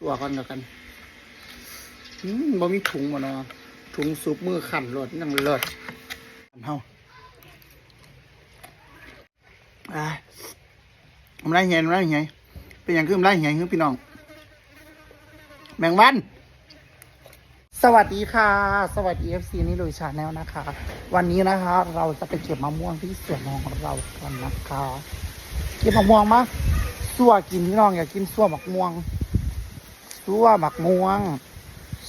ตัวกันแล้วกันอืมบ่มีถุงบ่เนาะถุงซุปมือขันรถยังเลิศเฮาอ่าทำไรเหี้ยทำไรเหี้ยเป็นอย่างคือทำไรเหี้ยคือพี่น้อง แมงวัน สวัสดีค่ะ สวัสดี FC นี่ลุยชาแนลนะคะ วันนี้นะคะ เราจะไปเก็บมะม่วงที่สวนของเรากันนะคะเก็บมะม่วงมาสั่วกินพี่น้องอยากกินสั่วหมักม่วงสั่วหมักม่วง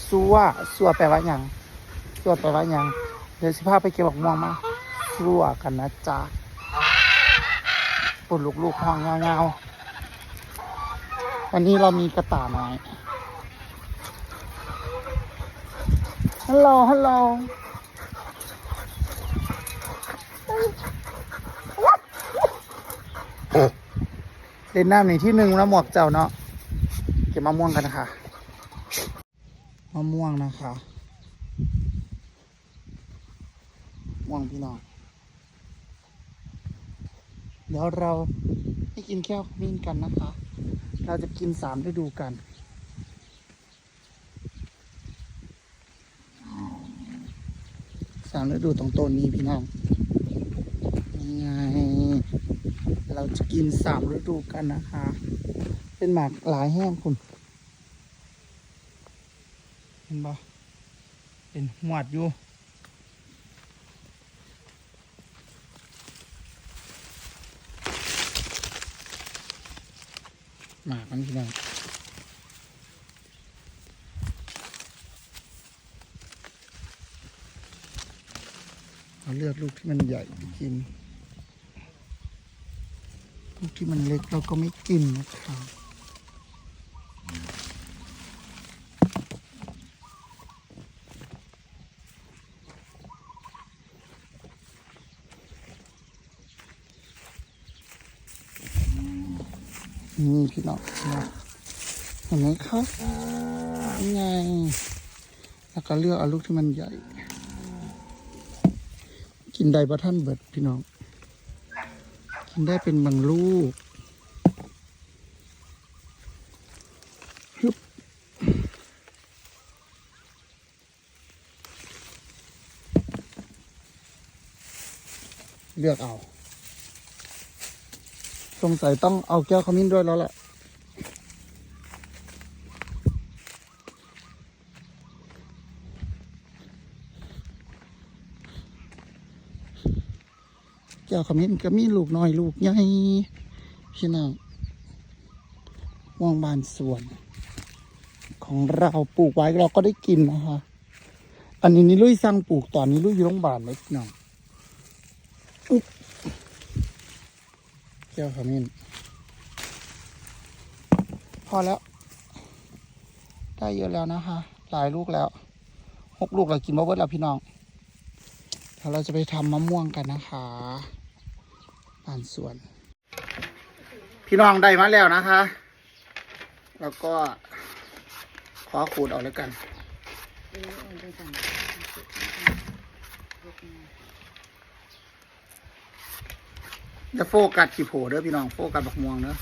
ซัวซัวแปลว่าอย่างซัวแปลว่าอย่างเดี๋ยวสิพาไปเก็บบักม่วงมาซัวกันนะจ๊ะปุ่นลูกๆห้องเงาๆวันนี้เรามีกระต่ายน้อย ฮัลโหลฮัลโหลเล่นน้ำในที่หนึ่งแล้วหมวกเจ้าเนาะเก็บมะม่วงกันนะคะมะม่วงนะคะม่วงพี่น้องเดี๋ยวเราให้กินแก้วมิ้นกันนะคะ เราจะกินสามฤดูกันามฤดูตรงต้นนี้พี่น้องไงเราจะกินสามฤดูกันนะคะ เป็นหมากหลายแห้งคุณเห็นบ่เป็นหวดอยู่หมากมันพี่น้อง เอาเลือกลูกที่มันใหญ่กิน ลูกที่มันเล็กเราก็ไม่กินนะครับนี่พี่น้องเห็นไหมครับนี่ไง แล้วก็เลือกเอาลูกที่มันใหญ่ กินได้ปะท่านเบิดพี่น้อง กินได้เป็นบางลูกฮึบเลือกเอา สงสัยต้องเอาแก้วขมิ้นด้วยแล้วแหละ แก้วขมิ้นก็มีลูกน้อยลูกใหญ่พี่น้องม่วงบานสวน ของเราปลูกไว้เราก็ได้กินนะคะอันนี้นี่ลุยสร้างปลูกตอนนี้ลุยอยู่โรงพยาบาลเลยพี่น้องอุ๊บแก้วขมิ้นพอแล้ว ได้เยอะแล้วนะคะ หลายลูกแล้วหกลูกเรากินมาเบิดแล้วพี่น้องเดี๋ยวเราจะไปทำมะม่วงกันนะคะ บานสวน พี่น้องได้มาแล้วนะคะ แล้วก็ขอขูดออกแล้วกัน จะโฟกัสขีโผเด้อพี่น้อง โฟกัสบักม่วงเด้อ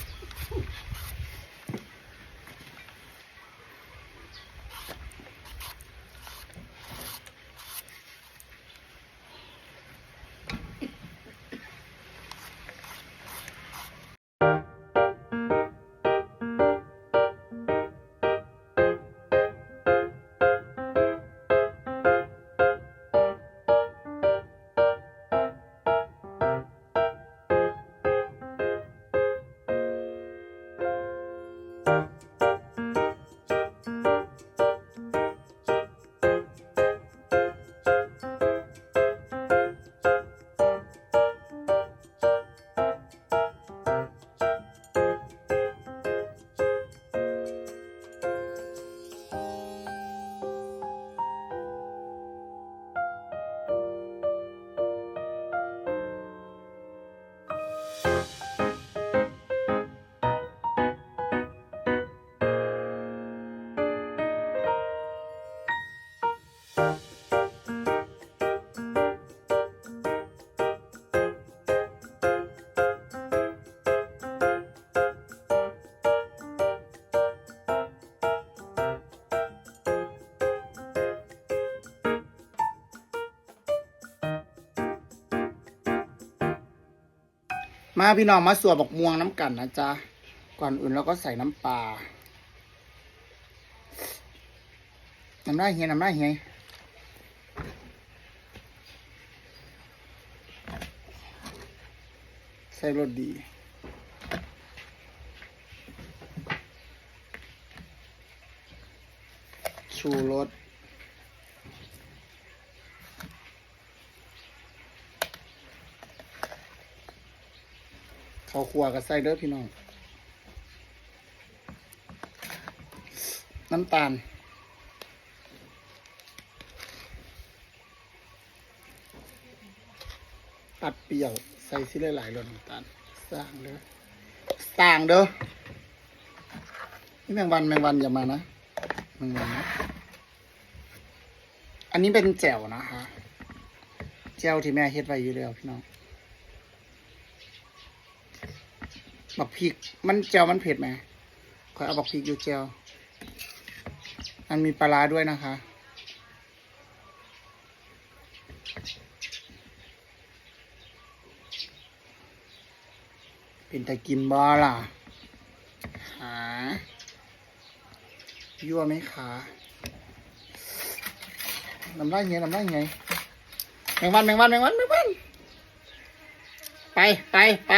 มาพี่น้องมาสวบบอกม่วงน้ำกันนะจ๊ะ ก่อนอื่นเราก็ใส่น้ำปลา น้ำได้เฮียน้ำได้เฮียใส่รสดีชูรส ขัวกับไส้เด้อพี่น้อง น้ำตาล ตัดเปรี้ยว ใส่สิหลายๆรสน้ำตาลสร้างเด้อสร้างเด้อนี่แมงวันแมงวันอย่ามานะแมงวันนะอันนี้เป็นแจ่วนะคะแจ่วที่แม่เฮ็ดไว้อยู่แล้วพี่น้อง บักพริก มันแจวมันเผ็ดไหมขอเอาบักพริกอยู่แจวมันมีปลาร้าด้วยนะคะ เป็นตะกินบอล่ะ หา ยั่วไหมคะน้ำได้ไงน้ำได้ไงแมงวันแมงวันแมงวันแมงวัน ไปไปไป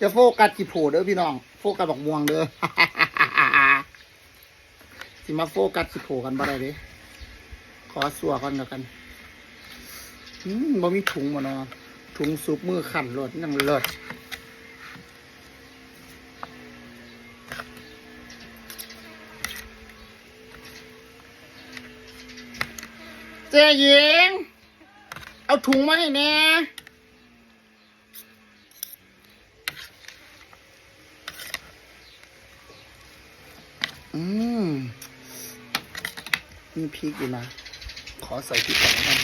จะโฟกัสกี่โผเด้อพี่น้อง โฟกัสบอกม่วงเด้อสิมาโฟกัสกี่โผกันบ่ได้เด้ขอสัวก่อนแล้วกันอืมบ่มีถุงบ่เนาะถุงซุปมือขันรถยังเลิศเจ๊หญิง เอาถุงมาให้แน่ อืมมีพริกอยู่นะ ขอใส่พริกก่อนนะ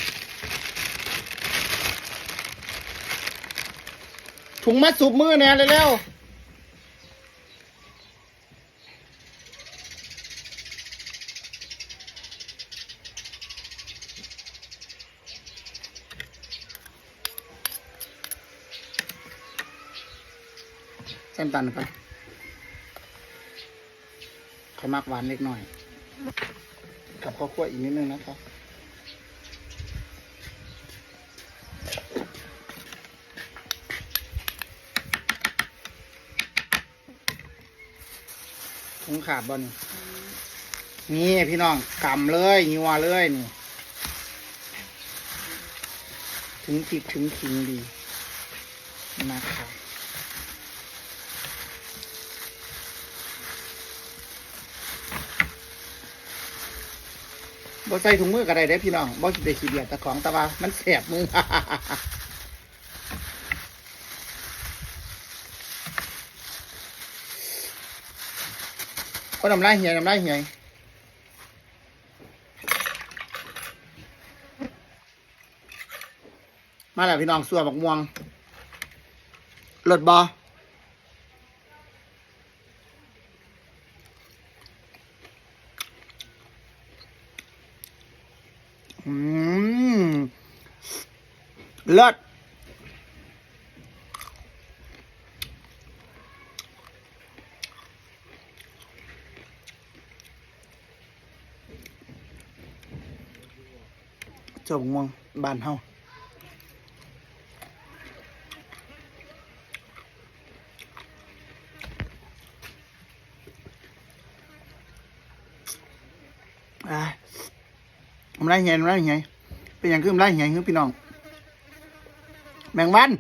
ถุงมัดสุบมือแน่เลยเร็วเส้นตันไป ขมากหวานเล็กหน้อย กับข้าวคั่วอีกนิดนึงนะครับถุงขาดบ่นี่นี่พี่น้องกำเลยงัวเลยนี่ ถึงผิดถึงขิงดีนะครับ บ่ใส่ถุงมือก็ได้เด้พี่น้องบ่คิดได้ขี้เดียดแต่ของแต่ว่ามันแสบมือก็น้ำลายเหี่ยน้ำลายเหี่ยมาแล้วพี่น้องสัวบักม่วงรถบอม เลิศจบักม่วงบานเฮาอ่าทำไรเหี่ยทำไรเงยเป็นอย่างคือทำไรเหี่ยคือพี่น้อง แมงวัน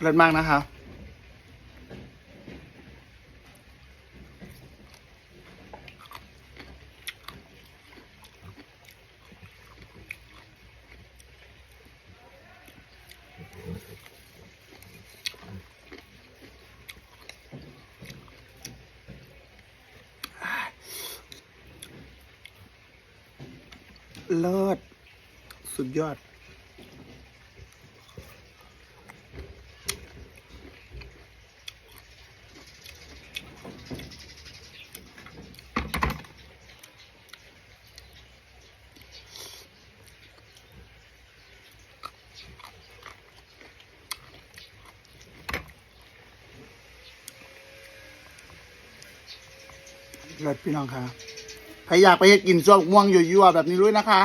เลิศมากนะครั เลิศสุดยอด เลิศพี่น้องครับ ใครอยากไปเฮ็ดกินส้มม่วงยั่วๆแบบนี้ด้วยนะคะ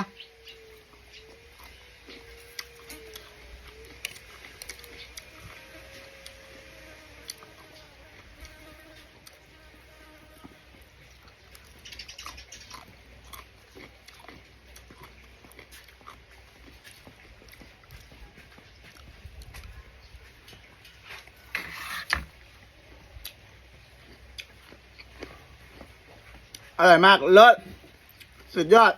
อร่อยมากเลิศสุดยอด